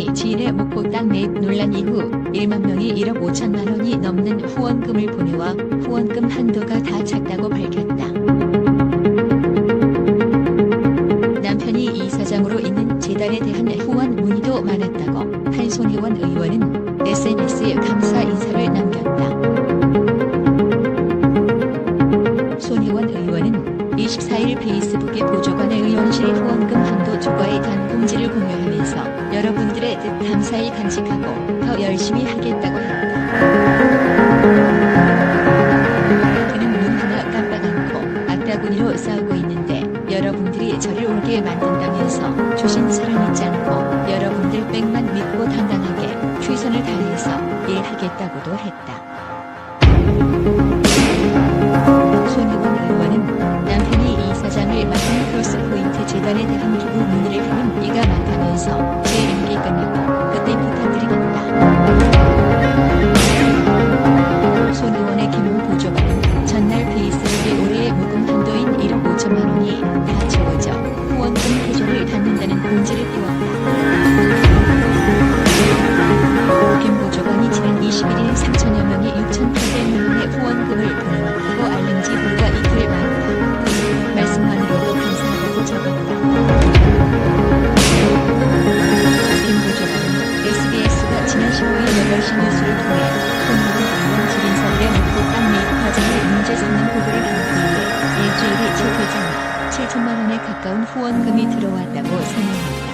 의원이 지인의 목포 땅 매입 논란 이후 1만 명이 1억 5천만 원이 넘는 후원금을 보내와 후원금 한도가 다 찼다고 밝혔다. 남편이 이사장으로 있는 재단에 대한 후원 문의도 많았다고 한 손혜원 의원은 SNS에 감사 인사를 남겼다. 손혜원 의원은 24일 페이스북에 보조관의 의원실 후원금 한도 초과에 대한 공지를 공유하면서 여러분 감사히 간직하고 더 열심히 하겠다고 했다. 그는 눈 하나 깜빡 않고 악다구니로 싸우고 있는데 여러분들이 저를 울게 만든다면서 조심스를 믿지 않고 여러분들 백만 믿고 당당하게 최선을 다해서 일하겠다고도 했다. 손혜원 의원은 남편이 이사장을 맡은 크로스포인트 재단에 대한 기부 문의를 하면 이가 많다면서 제 임기 끝나고 그 때 부탁드리겠다. 손의원의 김호 보조관은 전날 페이스북에 올해의 모금 한도인 1억 5천만 원이 다 채워져 후원금 해조를 받는다는 공지를 띄웠다. 김 보조관이 지난 21일 3천여 4천만 원에 가까운 후원금이 들어왔다고 설명합니다.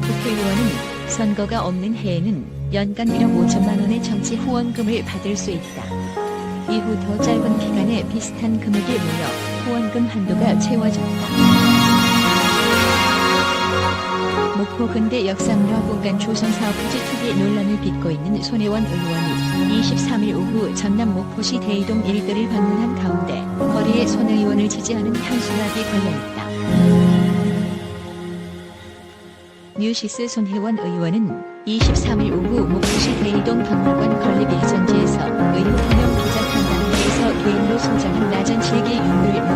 국회의원은 선거가 없는 해에는 연간 1억 5천만 원의 정치 후원금을 받을 수 있다. 이후 더 짧은 기간에 비슷한 금액이 모여 후원금 한도가 채워졌다. 목포 근대 역사문화 공간 조성 사업 부지 투기 논란을 빚고 있는 손혜원 의원이 23일 오후 전남 목포시 대이동 일대를 방문한 가운데 거리에 손 의원을 지지하는 향수락이 걸려있다. 뉴시스 손혜원 의원은 23일 오후 목포시 대이동 박물관 건립 예정지에서 의료 해명 기자간담회에서 개인으로 소장한 낮은 질기 유물을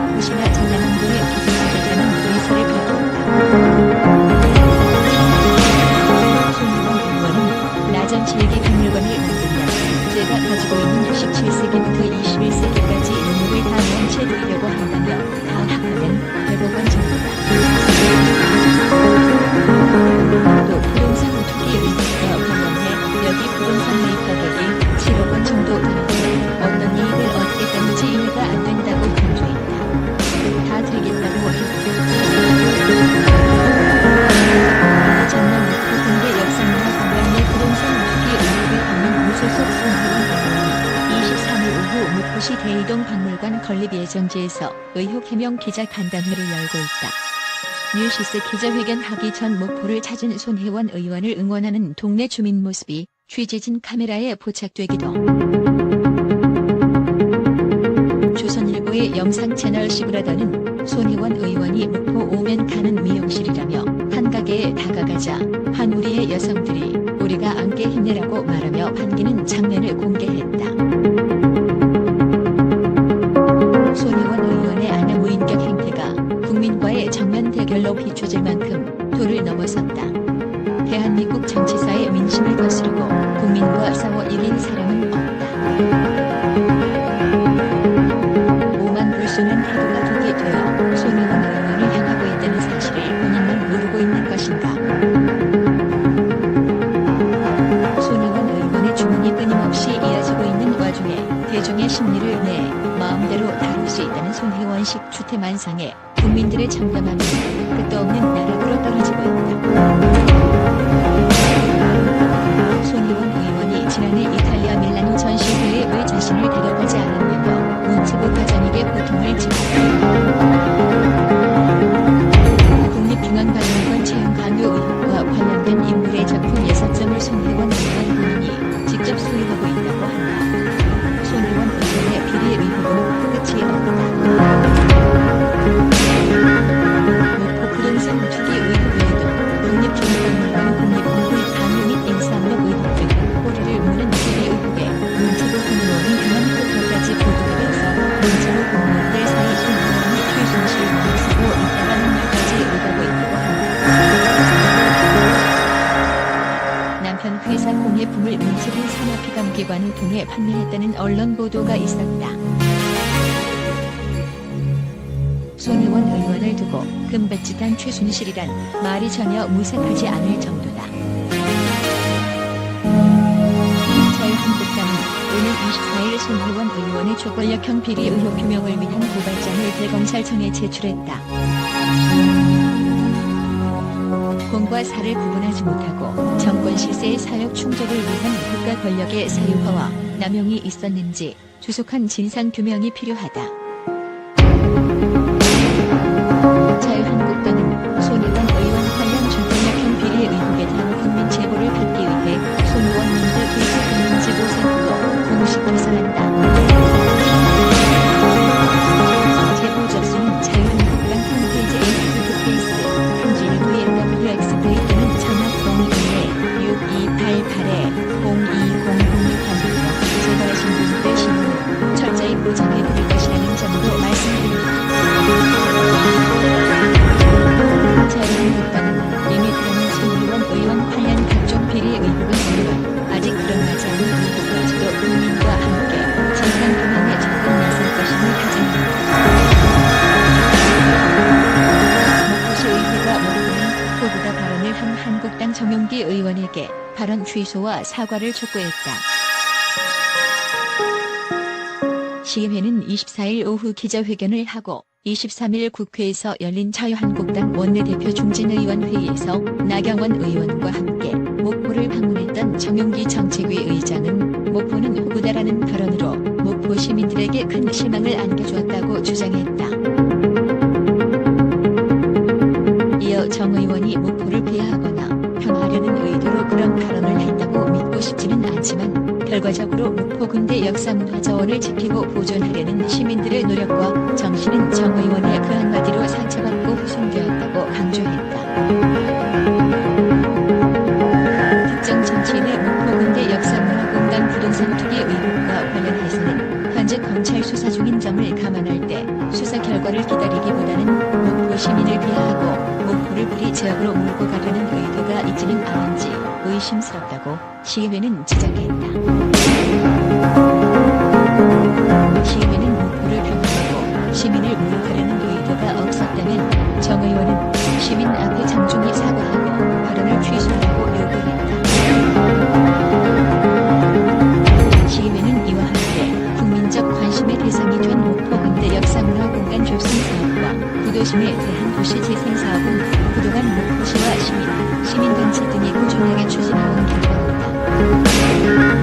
23일 오후 목포시 대이동 박물관 건립 예정지에서 의혹 해명 기자 간담회를 열고 있다. 뉴시스 기자회견 하기 전 목포를 찾은 손혜원 의원을 응원하는 동네 주민 모습이 취재진 카메라에 포착되기도. 조선일보의 영상 채널 시브라더는 손혜원 의원이 목포 오면 가는 미용실이라며 한 가게에 다가가자 기관기관을 통해 판매했다는 언론 보도가 있었다. 손혜원 의원을 두고 금배지단 최순실이란 말이 전혀 무색하지 않을 정도다. 자유한국당은 오늘 24일 손혜원 의원의 초권력형 비리 의혹 규명을 위한 고발장을 대검찰청에 제출했다. 공과 사를 구분하지 못하고 정권 실세의 사역 충족을 위한 국가 권력의 사유화와 남용이 있었는지 주속한 진상 규명이 필요하다. 의원에게 발언 취소와 사과를 촉구했다. 시의회는 24일 오후 기자회견을 하고 23일 국회에서 열린 자유한국당 원내대표 중진의원 회의에서 나경원 의원과 함께 목포를 방문했던 정용기 정책위 의장은 목포는 호구다라는 발언으로 목포 시민들에게 큰 실망을 안겨주었다고 주장했다. 결과적으로 목포 군대 역사 문화자원을 지키고 보존하려는 시민들의 노력과 정신은 정 의원의 그 한마디로 상처받고 후손되었다고 강조했다. 특정 정치인의 목포 군대 역사문화공단 부동산 투기 의혹과 관련해서는 현재 검찰 수사 중인 점을 감안할 때 수사 결과를 기다리기보다는 목포 시민을 비하하고 목포를 불이 지역으로 몰고 가려는 의도가 있지는 않은지 의심스럽다고 시의회는 지적했다. 시의회는 목포를 평가하고 시민을 몰아가려는 의도가 없었다면 정 의원은 시민 앞에 장중히 사과하고 발언을 취소하라고 요구했다. 시의회는 이와 함께 국민적 관심의 대상이 된 목포 근대 역사문화 공간 조성 사업과 구도심에 대한 도시 재생 사업은 그동안 목포시와 시민, 시민단체 등이 꾸준하게 추진해온 결과입니다.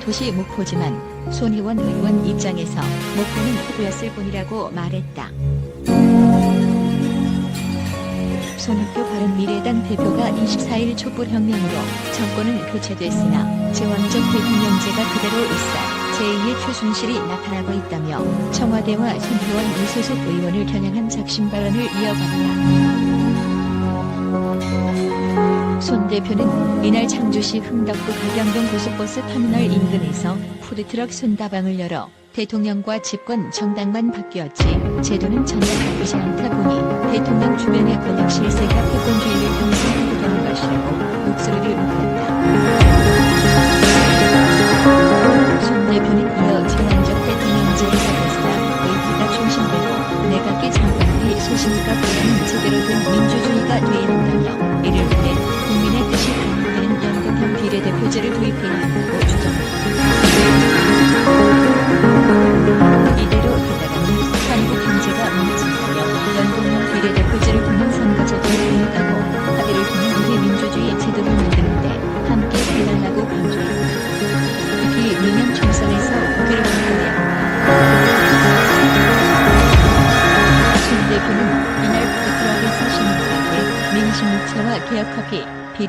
도시 목포지만 손희원 의원 입장에서 목포는 후구였을 뿐이라고 말했다. 손학규 바른미래당 대표가 24일 촛불혁명으로 정권은 교체됐으나 제왕적 대통령제가 그대로 있어 제2의 최순실이 나타나고 있다며 청와대와 손혜원 무소속 의원을 겨냥한 작심 발언을 이어갔다. 손 대표는 이날 창주시 흥덕구 가경동 고속버스 터미널 인근에서 푸드트럭 손다방을 열어 대통령과 집권 정당만 바뀌었지 제도는 전혀 바뀌지 않다 보니 대통령 주변의 권력 실세가 패권주의를 형성하게 되는 것이라고 목소리를 높였다. 손 대표는 이어 전환적 대통령제에서 벗어나 의회가 중심되고 내각의 정권이 소신과 보다는 제대로 된 민주주의가 돼야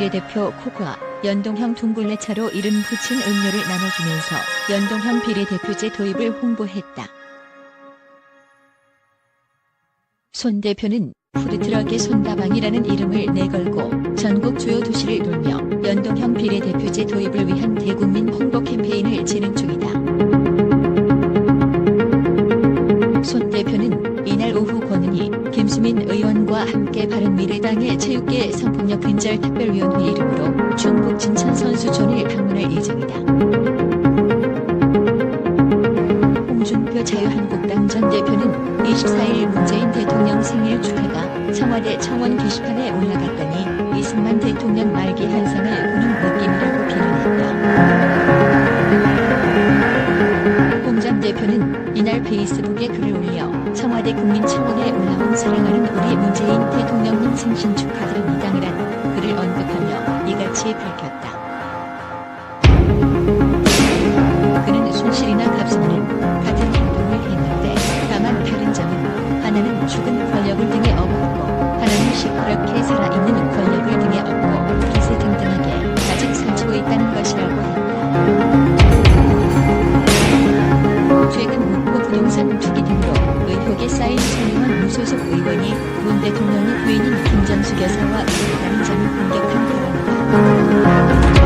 비례대표 코코아, 연동형 둥글레차로 이름 붙인 음료를 나눠주면서 연동형 비례대표제 도입을 홍보했다. 손 대표는 푸드트럭의 손다방이라는 이름을 내걸고 전국 주요 도시를 돌며 연동형 비례대표제 도입을 위한 성폭력 근절 특별위원회 이름으로 충북 진천 선수촌을 방문할 예정이다. 홍준표 자유한국당 전 대표는 24일 문재인 대통령 생일 축하가 청와대 청원 게시판에 올라갔더니 이승만 대통령 말기 한상을 보는 느낌이라고 표현했다. 홍전 대표는 이날 페이스북에 글을 올려 청와대 국민청원에 올라온 사랑하는 우리 문재인 대통령님 생신 이 같이 밝혔다. 그는 손실이나 값없는 같은 행동을 했는데 다만 다른 점은 하나는 죽은 권력을 등에 업었고 하나는 시끄럽게 살아있는 권력을 등에 업고 기세 등등하게 아직 살치고 있다는 것이라고 했다. 최근 목포 부동산 투기 등으로 의혹에 쌓인 손혜원 무소속 의원이 문 대통령의 부인인 김정숙 여사와 이혼하는 점을 공격한 발 啊。